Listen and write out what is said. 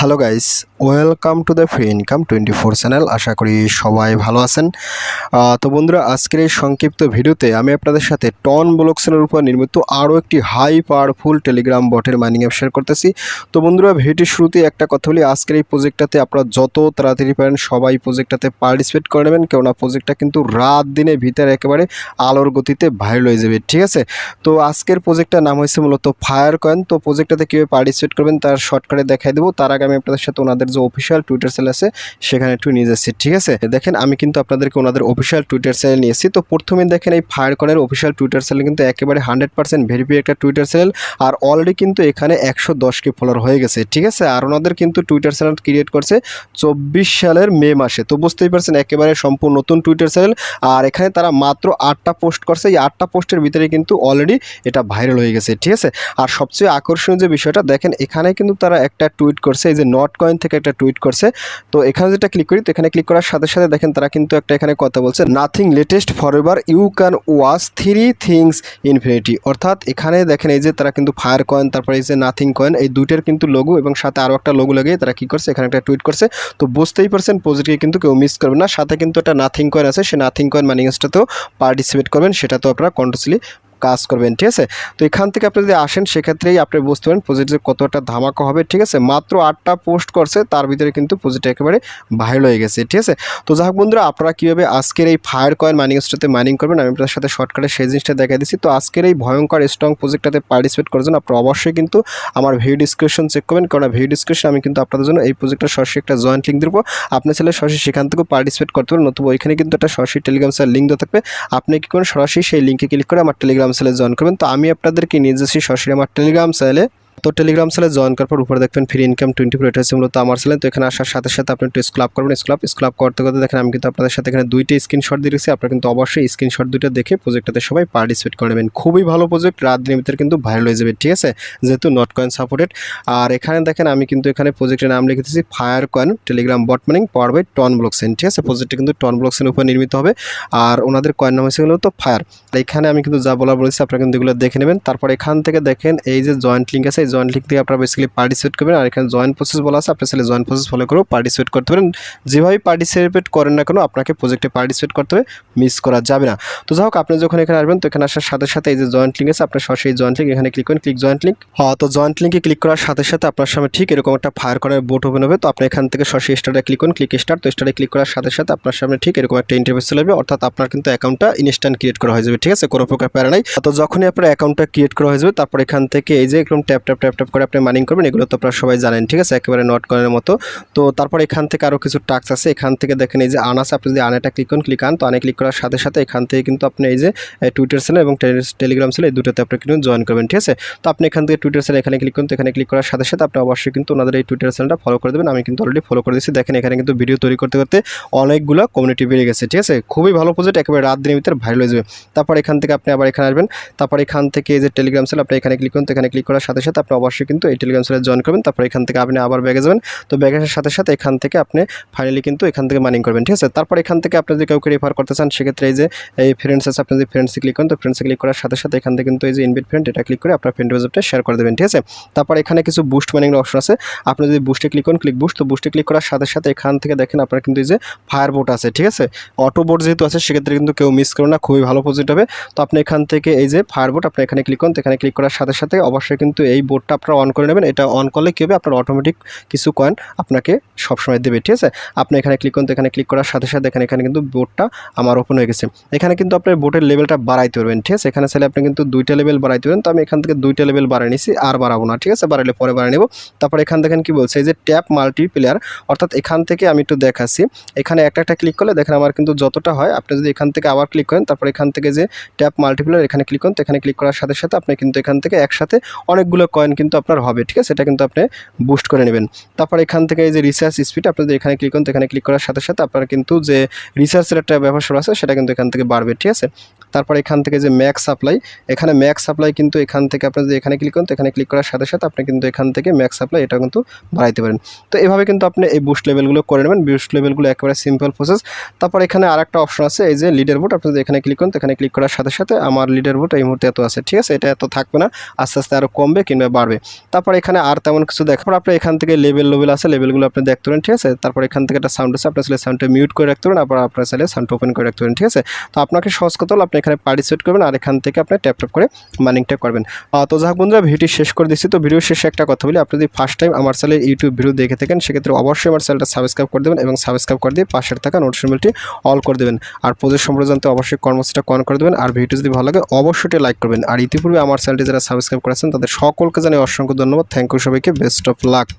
Hello guys welcome to the free income twenty four channel আশা করি সবাই ভালো আছেন। তো বন্ধুরা, আজকের এই সংক্ষিপ্ত ভিডিওতে আমি আপনাদের সাথে টন ব্লকসেনের উপর নির্মিত আরও একটি হাই পাওয়ারফুল টেলিগ্রাম বটের মাইনিং অ্যাপ শেয়ার করতেছি। তো বন্ধুরা, ভিডিওটির শুরুতে একটা কথা বলি। আজকের এই প্রজেক্টটাতে আপনারা যত তাড়াতাড়ি পারেন সবাই প্রজেক্টটাতে পার্টিসিপেট করে নেবেন। কেননা প্রজেক্টটা কিন্তু রাত দিনে ভিতরে একেবারে আলোর গতিতে ভাইরাল হয়ে যাবে, ঠিক আছে? তো আজকের প্রজেক্টটার নাম হয়েছে মূলত ফায়ার কয়েন তো প্রজেক্টটাতে কীভাবে পার্টিসিপেট করবেন, তার শর্টকাটে দেখাই দেবো। তার আগে আমি আপনাদের সাথে ওনাদের যে অফিসিয়াল টুইটার সেল আছে, সেখানে একটু নিয়ে যাচ্ছি, ঠিক আছে? দেখেন, আমি কিন্তু আপনাদেরকে ওনাদের অফিসিয়াল টুইটার সেল নিয়েছি। তো প্রথমে দেখেন, এই ফায়ার কয়েনের অফিসিয়াল টুইটার সেল কিন্তু একেবারে হান্ড্রেড পার্সেন্ট ভেরিফাই একটা টুইটার সেল আর অলরেডি কিন্তু এখানে একশো দশ কে ফলোয়ার হয়ে গেছে, ঠিক আছে? আর ওনাদের কিন্তু টুইটার চ্যানেল ক্রিয়েট করছে চব্বিশ সালের মে মাসে। তো বুঝতেই পারছেন, একেবারে সম্পূর্ণ নতুন টুইটার চ্যানেল আর এখানে তারা মাত্র আটটা পোস্ট করছে। এই আটটা পোস্টের ভিতরে কিন্তু অলরেডি এটা ভাইরাল হয়ে গেছে, ঠিক আছে? আর সবচেয়ে আকর্ষণীয় যে বিষয়টা, দেখেন, এখানে কিন্তু তারা একটা টুইট করছে, এই যে নট কয়েন থেকে একটা টুইট করছে, তো এখানে যেটা ক্লিক করি, তো এখানে ক্লিক করার সাথে সাথে দেখেন তারা কিন্তু একটা এখানে কথা বলছে nothing latest forever you can watch three things infinity অর্থাৎ এখানে দেখেন এই যে তারা কিন্তু ফায়ার কয়েন তারপরে এই যে নাথিং কয়েন এই দুইটার কিন্তু লোগো এবং সাথে আরও একটা লোগো লাগিয়ে তারা কি করছে, এখানে একটা টুইট করছে। তো বুঝতেই পারছেন প্রজেক্টকে কিন্তু কেউ মিস করবে না। সাথে কিন্তু একটা নাথিং কয়েন আছে, সেই নাথিং কয়েন মানিংসটাতেও পার্টিসিপেট করবেন, সেটা তো আপনারা কন্টিনিউসলি কাজ করবেন, ঠিক আছে? তো এখান থেকে আপনি যদি আসেন, সেক্ষেত্রেই আপনি বুঝতে পারেন প্রজেক্টে কতটা ধামাকা হবে, ঠিক আছে? মাত্র আটটা পোস্ট করছে, তার ভিতরে কিন্তু প্রজেক্ট একেবারে ভাইরাল হয়ে গেছে, ঠিক আছে? তো যাই হোক বন্ধুরা, আপনারা কীভাবে আজকের এই ফায়ার কয়েন মাইনিংসটাতে মাইনিং করবেন, আমি আপনাদের সাথে শর্টকাটে সেই জিনিসটা দেখাই দিচ্ছি। তো আজকের এই ভয়ঙ্কর স্ট্রং প্রজেক্টটাতে পার্টিসিপেট করার জন্য আপনারা অবশ্যই কিন্তু আমার ভিডিও ডিসক্রিপশন চেক করবেন কারণ ভিডিও ডিসক্রিপশন আমি কিন্তু আপনাদের জন্য এই প্রজেক্টটা সরাসরি একটা জয়েন্ট লিঙ্ক দেবো। আপনি ছেলে সরাসরি সেখান থেকেও পার্টিসিপেট করতে পারেন নতুবা ওইখানে কিন্তু একটা সরাসরি টেলিগ্রাম স্যার লিঙ্ক দেওয়া থাকবে। আপনি কি করেন, সরাসরি সেই লিঙ্কে ক্লিক করে আমার টেলিগ্রাম সেলে জয়েন করবেন। তো আমি আপনাদেরকে নিয়ে যাচ্ছি সরাসরি আমার টেলিগ্রাম সেলে তো টেলিগ্রাম সেলে জয়েন করার পর উপরে দেখবেন ফ্রি ইনকাম টোয়েন্টি ফোর এটা মূলত আমার সেলে তো এখানে আসার সাথে সাথে আপনি একটু স্ক্লাব করবেন। স্ক্লাব স্ক্লাব করতে করতে দেখেন আমি কিন্তু আপনাদের সাথে এখানে দুইটা স্ক্রিনশট দিয়ে রেখেছি আপনারা কিন্তু অবশ্যই স্ক্রিনশট দুইটা দেখে প্রজেক্টটাতে সবাই পার্টিসিপেট করে নেবেন। খুবই ভালো প্রজেক্ট রাত দিনের ভিতরে কিন্তু ভাইরাল হয়ে যাবে, ঠিক আছে? যেহেতু নট কয়েন সাপোর্টেড আর এখানে দেখেন আমি কিন্তু এখানে প্রজেক্টের নাম লিখেছি fire coin Telegram bot mining power by TON blockchain ঠিক আছে? প্রজেক্টটা কিন্তু টন ব্লকসের উপর নির্মিত হবে। আর ওনাদের কয়েন নাম হয়েছে তো ফায়ার এখানে আমি কিন্তু যা বলার বলেছি, আপনারা কিন্তু এগুলো দেখে নেবেন। তারপর এখান থেকে দেখেন এই যে জয়েন্ট লিঙ্ক আছে জয়েন্ট লিঙ্ক থেকে আপনারা বেসিক্যালি পার্টিসিপেট করবেন। আর এখানে জয়েন্ট প্রসেস বলা আছে আপনি চাইলে জয়েন্ট প্রসেস ফলো করেও পার্টিসিপেট করতে পারেন। যেভাবে পার্টিসিপেট করেন না কেন, আপনাকে প্রজেক্টে পার্টিসিপেট করতে হবে মিস করা যাবে না। তো যাই হোক, আপনি যখন এখানে আসবেন, তো এখানে আসার সাথে সাথে এই যে জয়েন্ট লিঙ্ক আছে, আপনার সরাসরি জয়েন্ট লিঙ্ক এখানে ক্লিক করেন ক্লিক জয়েন্ট লিঙ্ক হ্যাঁ তো জয়েন্ট লিঙ্কে ক্লিক করার সাথে সাথে আপনার সামনে ঠিক এরকম একটা ফায়ার করার বোট ওপেন হবে। তো আপনি এখান থেকে সরাসরি স্টার্টে ক্লিক করুন ক্লিক স্টার্ট তো স্টার্টে ক্লিক করার সাথে সাথে আপনার সামনে ঠিক এরকম একটা ইন্টারভিউ চলে যাবে অর্থাৎ আপনার কিন্তু অ্যাকাউন্টটা ইনস্ট্যান্ট ক্রিয়েট করা হয়ে যাবে, ঠিক আছে? কোনো প্রকার প্যারা নাই। তো যখনই আপনার অ্যাকাউন্টটা ক্রিয়েট করা হয়ে যাবে, তারপর এখান থেকে এই যে এরকম ট্যাপ ট্যাপ ট্যাপ ট্যাপ করে আপনি মাইনিং করবেন, এগুলো তো আপনারা সবাই জানেন, ঠিক আছে? একেবারে নোট করার মতো। তো তারপর এখান থেকে আরও কিছু টাক্স আছে। এখান থেকে দেখেন এই যে আন আছে আপনি যদি আনেটা ক্লিক করুন ক্লিক আন, তো আনে ক্লিক করার সাথে সাথে এখান থেকে কিন্তু আপনি এই যে টুইটার সেল এবং টেলিগ্রাম সেল এই দুটোতে আপনি কিন্তু জয়েন করবেন, ঠিক আছে? তো আপনি এখান থেকে টুইটার সেল এখানে ক্লিক করুন, তো এখানে ক্লিক করার সাথে সাথে আপনি অবশ্যই কিন্তু ওনাদের এই টুইটার সেলটা ফলো করে দেবেন। আমি কিন্তু অলরেডি ফলো করে দিচ্ছি দেখেন এখানে কিন্তু ভিডিও তৈরি করতে করতে অনেকগুলো কমিউনিটি বেড়ে গেছে, ঠিক আছে? খুবই ভালো প্রজেক্ট একেবারে রাত দিনের ভিতরে ভাইরাল হয়ে যাবে। তারপর এখান থেকে আপনি আবার এখানে আসবেন। তারপর এখান থেকে যে টেলিগ্রাম সেল আপনি এখানে ক্লিক করুন, তো এখানে ক্লিক করার সাথে সাথে আপনি অবশ্যই কিন্তু এই টেলিগ্রাম সেলে জয়েন করবেন, তারপর এখান থেকে আপনি আবার ব্যাগে যাবেন। তো ব্যাগে আসার সাথে সাথে এখান থেকে আপনি ফাইনালি কিন্তু এখান থেকে মাইনিং করবেন, ঠিক আছে? তারপর এখান থেকে আপনি যদি কাউকে রেফার করতে চান, সেক্ষেত্রে এই যে, এই ফ্রেন্ডস আছে, আপনি যদি ফ্রেন্ডসে ক্লিক করেন, তো ফ্রেন্ডসে ক্লিক করার সাথে সাথে এখান থেকে কিন্তু এই যে ইনভিট ফ্রেন্ড এটা ক্লিক করে আপনার ফ্রেন্ড ওয়েবটা শেয়ার করে দেবেন, ঠিক আছে? তারপর এখানে কিছু বুস্ট মাইনিং অপশন আছে। আপনি যদি বুস্টে ক্লিক করেন ক্লিক বুস্ট তো বুস্টে ক্লিক করার সাথে সাথে এখান থেকে দেখেন আপনার কিন্তু এই যে ফায়ার বোট আছে, ঠিক আছে? অটো বোট যেহেতু আছে, সেক্ষেত্রে কিন্তু কেউ মিস করো না, খুবই ভালো প্রজেক্ট হবে। তো আপনি এখান থেকে এই যে ফায়ার বোট আপনি এখানে ক্লিক করুন এখানে ক্লিক করার সাথে সাথে অবশ্যই কিন্তু এই বোটটা আপনারা অন করে নেবেন। এটা অন করলে কী হবে? আপনার অটোমেটিক কিছু কয়েন আপনাকে সবসময় দেবে, ঠিক আছে? আপনি এখানে ক্লিক করুন এখানে ক্লিক করার সাথে সাথে এখানে এখানে কিন্তু বোটটা আমার ওপেন হয়ে গেছে। এখানে কিন্তু আপনার বোটের লেভেলটা বাড়াইতে পারবেন, ঠিক আছে? এখানে চাইলে আপনি কিন্তু দুইটা লেভেল বাড়াইতে পারবেন তো আমি এখান থেকে দুইটা লেভেল বাড়াই নিছি, আর বাড়াবো না, ঠিক আছে? বাড়াইলে পরে বাড়াই নেব। তারপর এখান দেখেন কি বলছে? এই যে ট্যাপ মাল্টি প্লেয়ার অর্থাৎ এখান থেকে আমি একটু দেখাচ্ছি। এখানে একটা একটা ক্লিক করলে দেখেন আমার কিন্তু যতটা হয়, আপনি যদি এখান থেকে আবার ক্লিক করেন, তারপর এখান থেকে যে ট্যাপ মাল্টিপ্লেয়ার এখানে ক্লিক করেন, তো এখানে ক্লিক করার সাথে সাথে আপনি কিন্তু এখান থেকে একসাথে অনেকগুলো কয়েন কিন্তু আপনার হবে, ঠিক আছে? এটা কিন্তু আপনি বুস্ট করে নেবেন। তারপর এখান থেকে এই যে রিসার্চ স্পিড আপনি যদি এখানে ক্লিক করুন এখানে ক্লিক করার সাথে সাথে আপনার কিন্তু যে রিসার্চের একটা ব্যবসা আছে, সেটা কিন্তু এখান থেকে বাড়বে, ঠিক আছে? তারপর এখান থেকে যে ম্যাক্স সাপ্লাই এখানে ম্যাক্স সাপ্লাই কিন্তু এখান থেকে আপনি যদি এখানে ক্লিক করেন, তো এখানে ক্লিক করার সাথে সাথে আপনি কিন্তু এখান থেকে ম্যাক্স সাপ্লাই এটা কিন্তু বাড়াইতে পারেন। তো এভাবে কিন্তু আপনি এই বুস্ট লেভেলগুলো করে নেবেন বুস্ট লেভেলগুলো একেবারে সিম্পল প্রসেস তারপর এখানে আর একটা অপশন আছে, এই যে লিডার বোর্ড আপনি যদি এখানে ক্লিক করেন, তো এখানে ক্লিক করার সাথে সাথে আমার লিডার বোর্ড এই মুহূর্তে এত আছে, ঠিক আছে? এটা এত থাকবে না, আস্তে আস্তে আরও কমবে কিংবা বাড়বে। তারপর এখানে আর তেমন কিছু দেখার আপনি এখান থেকে লেভেল লেভেল আছে লেভেলগুলো আপনি দেখতে পারেন, ঠিক আছে? তারপর এখান থেকে একটা সাউন্ড আছে আপনার চাইলে সাউন্ডটা মিউট করে রাখতে পারেন, আবার আপনার চাইলে সাউন্ড ওপেন করে রাখতে পারেন, ঠিক আছে? তো আপনাকে সহজ কথা হলো আপনি এখানে পার্টিসিপেট করবেন আর এখান থেকে আপনি ট্যাপ ট্যাপ করে মানিংটা করবেন। তো যাক বন্ধুরা ভিডিও শেষ করে দিচ্ছি। তো ভিডিও শেষে একটা কথা বলি, আপনি যদি ফার্স্ট টাইম আমার চ্যানেলে ইউটিউব ভিডিও দেখে থাকেন, সেক্ষেত্রে অবশ্যই আমার চ্যানেলটা সাবস্ক্রাইব করে দেবেন এবং সাবস্ক্রাইব করে দিয়ে পাশের থাকা নোটিফিকেশনটি অল করে দেবেন। আর প্রজেক্ট সম্পর্কে জানতে অবশ্যই কর্মসূচিটা কন করে দেবেন। আর ভিডিও যদি ভালো লাগে, অবশ্যই লাইক করবেন। আর ইতিপূর্বে আমার চ্যানেলটি যারা সাবস্ক্রাইব করেছেন, তাদের সকলকে জানাই অসংখ্য ধন্যবাদ। থ্যাংক ইউ সবাইকে। Best of luck